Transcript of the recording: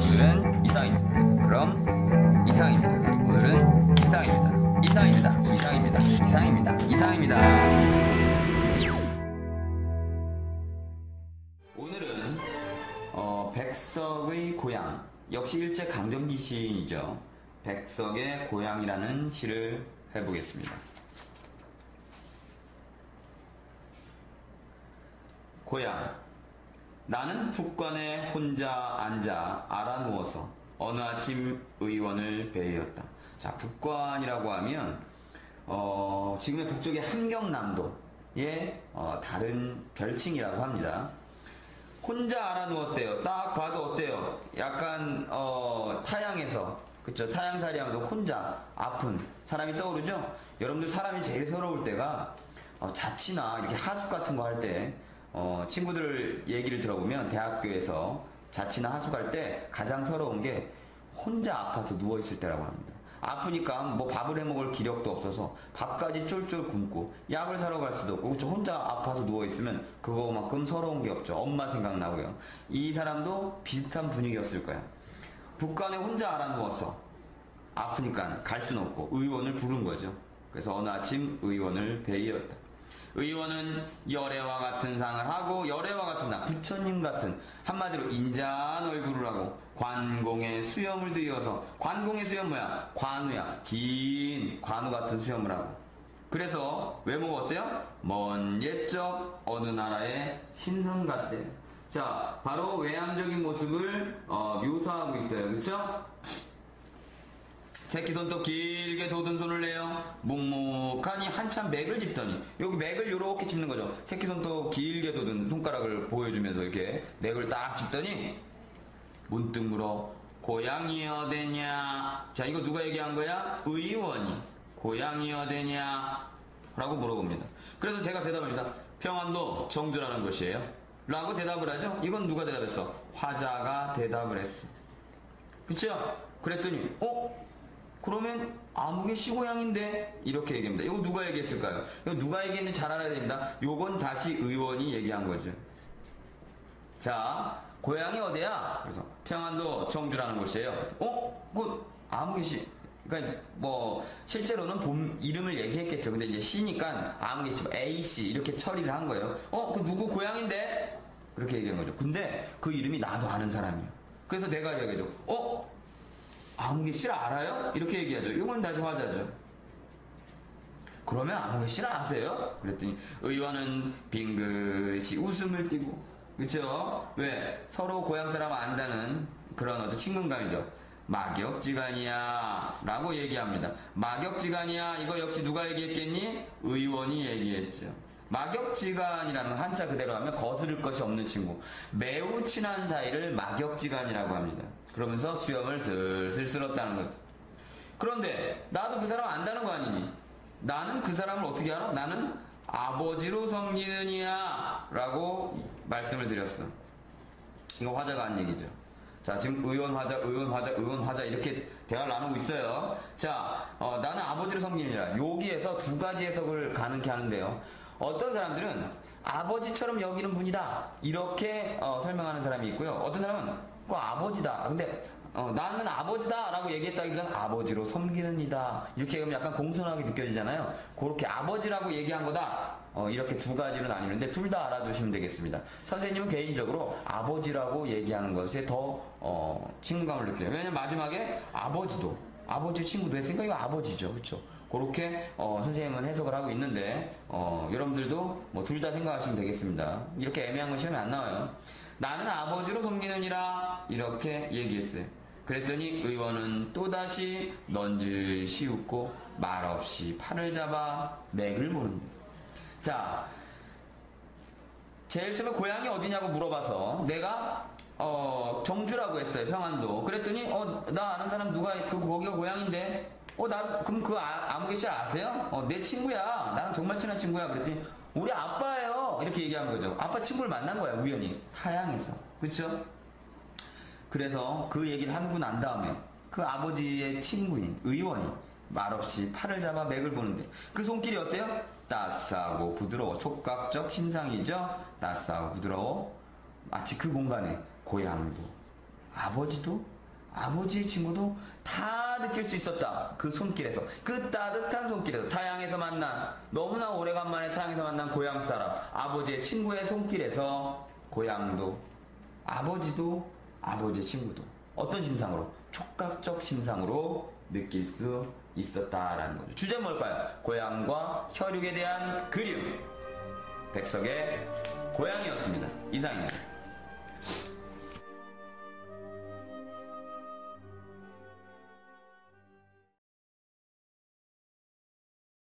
오늘은 이상입니다. 그럼 이상입니다. 오늘은 이상입니다. 이상입니다. 이상입니다. 이상입니다. 이상입니다. 오늘은 어, 백석의 고향 역시 일제 강점기 시인이죠. 백석의 고향이라는 시를 해보겠습니다. 고향 나는 북관에 혼자 앉아 알아 누워서 어느 아침 의원을 배회였다. 자, 북관이라고 하면 어, 지금의 북쪽의 함경남도의 어, 다른 별칭이라고 합니다. 혼자 알아 누웠대요. 딱 봐도 어때요? 약간 어, 타양에서 그쵸 타양살이 하면서 혼자 아픈 사람이 떠오르죠? 여러분들 사람이 제일 서러울 때가 어, 자취나 이렇게 하숙 같은 거 할 때 어, 친구들 얘기를 들어보면 대학교에서 자취나 하숙할 때 가장 서러운 게 혼자 아파서 누워있을 때라고 합니다. 아프니까 뭐 밥을 해 먹을 기력도 없어서 밥까지 쫄쫄 굶고 약을 사러 갈 수도 없고 그쵸? 혼자 아파서 누워 있으면 그거만큼 서러운 게 없죠. 엄마 생각나고요. 이 사람도 비슷한 분위기였을 거야. 북한에 혼자 알아 누워서 아프니까 갈 수는 없고 의원을 부른 거죠. 그래서 어느 아침 의원을 배이었다. 의원은 열애와 같은 상을 하고 열애와 같은 상, 부처님 같은 한마디로 인자한 얼굴을 하고 관공의 수염을 뒤어서 관공의 수염 뭐야? 관우야. 긴 관우 같은 수염을 하고 그래서 외모가 어때요? 먼 옛적 어느 나라의 신성 같대요. 자, 바로 외향적인 모습을 어, 묘사하고 있어요. 그쵸? 새끼 손톱 길게 돋은 손을 내요. 묵묵하니 한참 맥을 짚더니 여기 맥을 이렇게 짚는 거죠. 새끼 손톱 길게 돋은 손가락을 보여주면서 이렇게 맥을 딱 짚더니 문득 물어 고향이 어디냐? 자 이거 누가 얘기한 거야? 의원이 고향이 어디냐? 라고 물어봅니다. 그래서 제가 대답합니다. 평안도 정주라는 것이에요. 라고 대답을 하죠. 이건 누가 대답했어? 화자가 대답을 했어. 그쵸? 그랬더니 어? 그러면 아무개 시고향인데 이렇게 얘기합니다. 이거 누가 얘기했을까요? 이거 누가 얘기했는지 잘 알아야 됩니다. 요건 다시 의원이 얘기한 거죠. 자, 고향이 어디야? 그래서 평안도 정주라는 곳이에요. 어? 그 아무개 시 그러니까 뭐 실제로는 본 이름을 얘기했겠죠. 근데 이제 시니까 아무개 시 A 씨 이렇게 처리를 한 거예요. 어? 그 누구 고향인데? 그렇게 얘기한 거죠. 근데 그 이름이 나도 아는 사람이에요. 그래서 내가 얘기하죠. 어? 아무개 씨를 알아요? 이렇게 얘기하죠. 이건 다시 화자죠. 그러면 아무개 씨를 아세요? 그랬더니 의원은 빙긋이 웃음을 띠고 그쵸? 왜? 서로 고향 사람 안다는 그런 어떤 친근감이죠. 막역지간이야 라고 얘기합니다. 막역지간이야 이거 역시 누가 얘기했겠니? 의원이 얘기했죠. 막역지간이라는 한자 그대로 하면 거스를 것이 없는 친구. 매우 친한 사이를 막역지간이라고 합니다. 그러면서 수염을 슬슬 쓸었다는 거죠. 그런데 나도 그 사람 안다는 거 아니니? 나는 그 사람을 어떻게 알아? 나는 아버지로 섬기느니야 라고 말씀을 드렸어. 이거 화자가 한 얘기죠. 자, 지금 의원 화자, 의원 화자, 의원 화자 이렇게 대화를 나누고 있어요. 자, 어, 나는 아버지로 섬기느니라. 여기에서 두 가지 해석을 가능케 하는데요. 어떤 사람들은 아버지처럼 여기는 분이다. 이렇게 어, 설명하는 사람이 있고요. 어떤 사람은 그 아버지다. 근데 어, 나는 아버지다 라고 얘기했다기보다는 아버지로 섬기는 이다. 이렇게 하면 약간 공손하게 느껴지잖아요. 그렇게 아버지라고 얘기한 거다. 어, 이렇게 두 가지로 나뉘는데 둘 다 알아두시면 되겠습니다. 선생님은 개인적으로 아버지라고 얘기하는 것에 더 어, 친근감을 느껴요. 왜냐면 마지막에 아버지도 아버지 친구도 했으니까 이거 아버지죠. 그렇죠? 그렇게 어, 선생님은 해석을 하고 있는데 어, 여러분들도 뭐 둘 다 생각하시면 되겠습니다. 이렇게 애매한 건 시험에 안 나와요. 나는 아버지로 섬기느니라 이렇게 얘기했어요. 그랬더니 의원은 또다시 넌지시 웃고 말없이 팔을 잡아 맥을 보는다. 자, 제일 처음에 고향이 어디냐고 물어봐서 내가 어, 정주라고 했어요. 평안도. 그랬더니 어, 나 아는 사람 누가 그 거기가 고향인데 어, 나 그럼 그 아, 아무개 씨 아세요? 어, 내 친구야. 나랑 정말 친한 친구야. 그랬더니 우리 아빠예요. 이렇게 얘기한 거죠. 아빠 친구를 만난 거야, 우연히. 타양에서. 그렇죠? 그래서 그 얘기를 하고 난 다음에 그 아버지의 친구인 의원이 말없이 팔을 잡아 맥을 보는데 그 손길이 어때요? 따스하고 부드러워 촉각적 신상이죠 따스하고 부드러워 마치 그 공간에 고향도 아버지도 아버지의 친구도 다 느낄 수 있었다. 그 손길에서 그 따뜻한 손길에서 타양에서 만난 너무나 오래간만에 타양에서 만난 고향 사람 아버지의 친구의 손길에서 고향도 아버지도 아버지의 친구도 어떤 심상으로 촉각적 심상으로 느낄 수 있었다라는 거죠. 주제 뭘까요? 고향과 혈육에 대한 그리움. 백석의 고향이었습니다. 이상입니다.